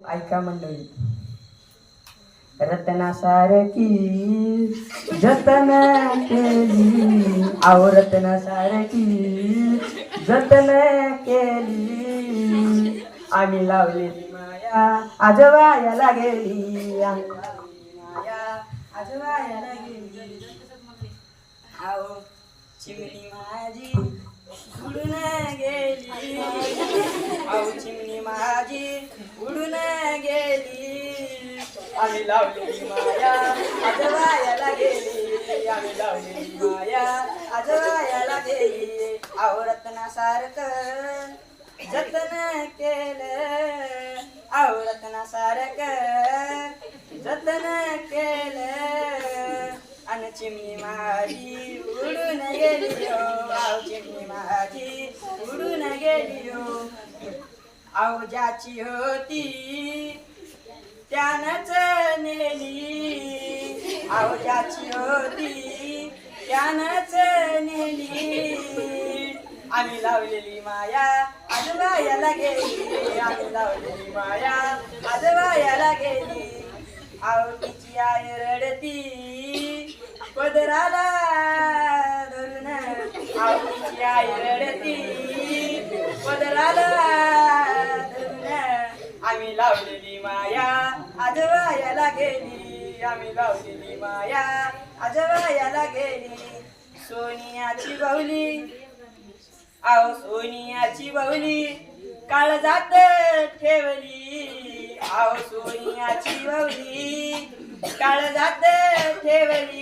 ऐका मंडळी. रत्ना सारखी जतन केली. आव रत्ना सारखी जतन केली. आम्ही लावलेली माया आजवायाला गेली. आम्ही लावलेली माया आजवायाला गेली. आहो चिमणी माझी उडून गेली. आहो चिमणी माझी उडून गेली. आम्ही लावलेली माया आजवायाला गेली. आम्ही लावलेली माया आजवायाला गेली. आहो रत्नासारखं जतन केलं. आहो रत्नासारखं जतन केलं. आणि चिमणी माझी उडून गेली हो चिमणी माझी उडून गेली हो ज्याची होती त्यानंच नेली. आहो ज्याची होती त्यानंच नेली. आम्ही लावलेली माया आजोबायाला गेली. आम्ही लावलेली माया आजोबायाला गेली. आहो तिची आई रडती. पदराला धरून आहो तिची आई रडती पदराला धरून आम्ही लावलेली माया आजोबायाला गेली. आम्ही लावलेली माया आजोबायाला गेली. सोनियाची बाहुली. आहो सोनियाची बाहुली. काळ जात ठेवली. आहो सोनियाची बाहुली. काळ जात ठेवली.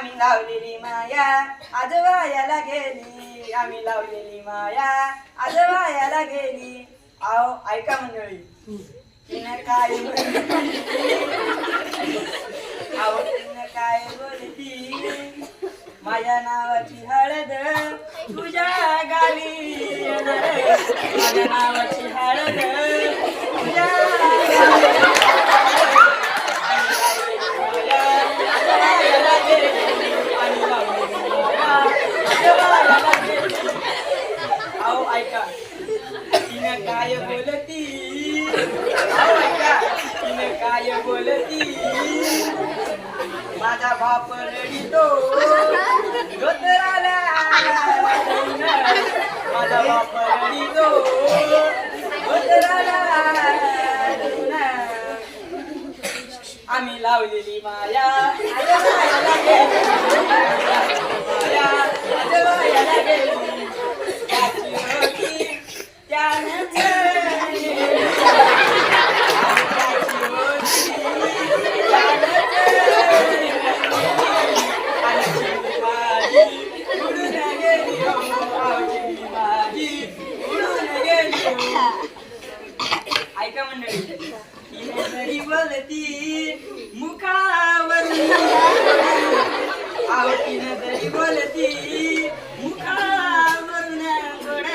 आम्ही लावलेली माया. आजोबायाला गेली आम्ही लावलेली माया. आजोबायाला गेली. आहो ऐका मंडळी. तिनं काय बोलती आहो तिनं काय बोलती माझ्या नावाची हळद तुझ्या गावी माझ्या नावाची हळद तुझ्या गावी आओ ऐका तिनं काय बोलती आओ ऐका तिनं काय बोलती माझा बाप रडितो धोतराला माझा बाप रडितो धोतराला आम्ही लावलेली माया. आजोबायाला गेली. माया आजोबायाला गेली. त्याची होती त्यानंच नेली. त्याची होती त्यानंच नेली. आणि चिमणी माझी उडून गेली हो. आहो, चिमणी माझी उडून गेली हो. ऐका मंडळी तिने जरी बोलती मुखावरून आवती नजरी जरी बोलती मुखावरून गोड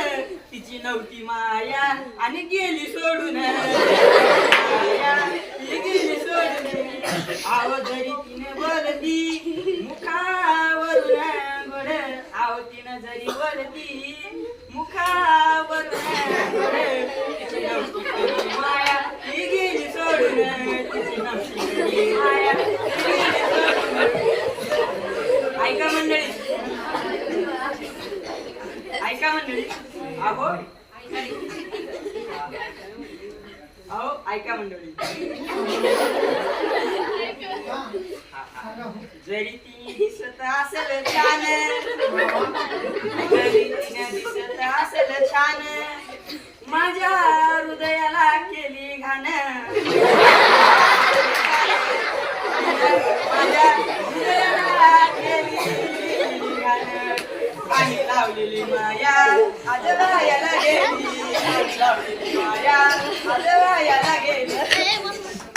तिची नव्हती माया आणि गेली सोडून. माया, गेली सोडून. आव जरी तिने बोलती मुखावरून गोड आवती नजरी बोलती मुखावरून गोड तिची नव्हती कधी माया ती गेली सोडून तिची नव्हती कधी माया ती गेली सोडून. ऐका मंडळी. ऐका मंडळी. अहो. अहो ऐका मंडळी. जरी ती दिसत असेल छान. जरी तिने दिसत असेल छान. माझ्या हृदयाला केली घाण. माझ्या पाणी लावलेली माया आजोबा याला गेली पाणी लावलेली माया आजोबा याला गेली